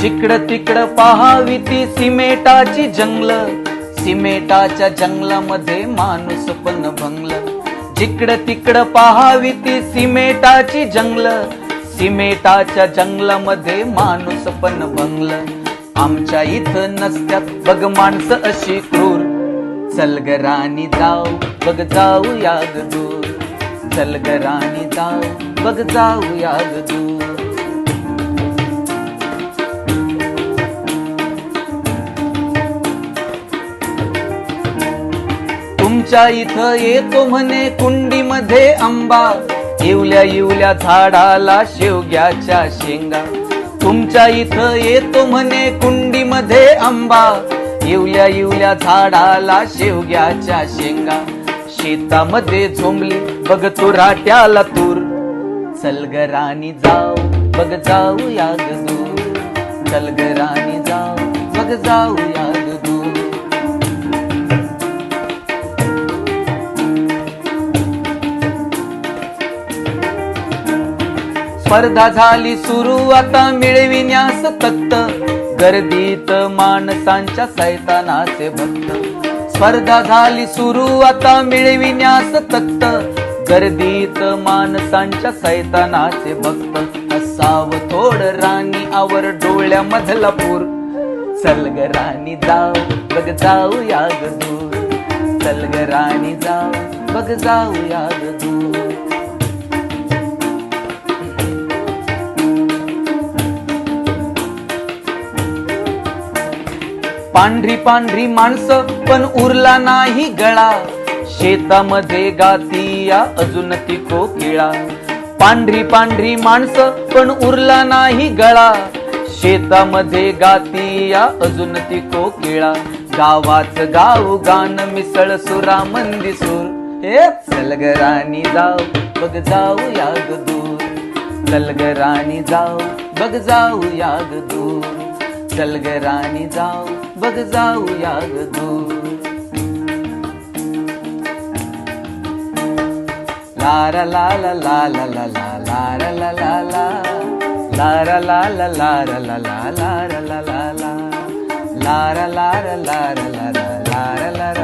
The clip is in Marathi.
जिकडं तिकडं पहावी ती सिमेटाची जंगल. सिमेटाच्या जंगलामध्ये माणूस पण भंगल जिकडं तिकडं पहावी ती सिमेटाची जंगल. सिमेटाच्या जंगलामध्ये माणूस पण भंगल आमच्या इथं नसत्यात बघ माणसं अशी क्रूर. चल ग राणी जाऊ बघ जाऊ याग दूर. चल ग राणी जाऊ बघ जाऊ याग दूर. तुमच्या इथं येतो म्हणे कुंडीमध्ये आंबा. येवल्या येवल्या झाडाला शेवग्याच्या शेंगा. तुमच्या इथं येतो म्हणे कुंडीमध्ये आंबा. येवल्या येवल्या झाडाला शेवग्याच्या शेंगा. शेतामध्ये झोंबली बघ तू राट्याला तूर. चल जाऊ बघ जाऊ या दूर. चल जाऊ बघ जाऊ स्पर्धा झाली सुरू आता मिळविण्यास तत्त गर्दीत माणसांच्या सैतानाचे भक्त. स्पर्धा झाली सुरू आता मिळविण्यास तत्त गर्दीत माणसांच्या सैतानाचे भक्त. असाव थोड राणी आवर डोळ्यामधला पूर चल ग राणी जाऊ बघ जाऊ याग दूर. चल ग राणी जाऊ बघ जाऊ याग दूर. पांढरी पांढरी माणसं पण उरला नाही गळा. शेतामध्ये गातीया अजून ती कोकिळा. पांढरी पांढरी माणसं पण उरला नाही गळा. शेतामध्ये गातीया अजून ती कोकिळा. गावाच गाव गाण मिसळ सुरा मंदी सूर. हे चल जाऊ बघ जाऊ याग दूर. चल जाऊ बघ जाऊ याग दूर. चल ग राणी जाऊ बघ जाऊ याग दूर लारा ला ला ला ला ला ला लारा ला ला ला लारा ला ला लारा ला ला लारा ला ला ला लारा लारा लारा लारा लारा लारा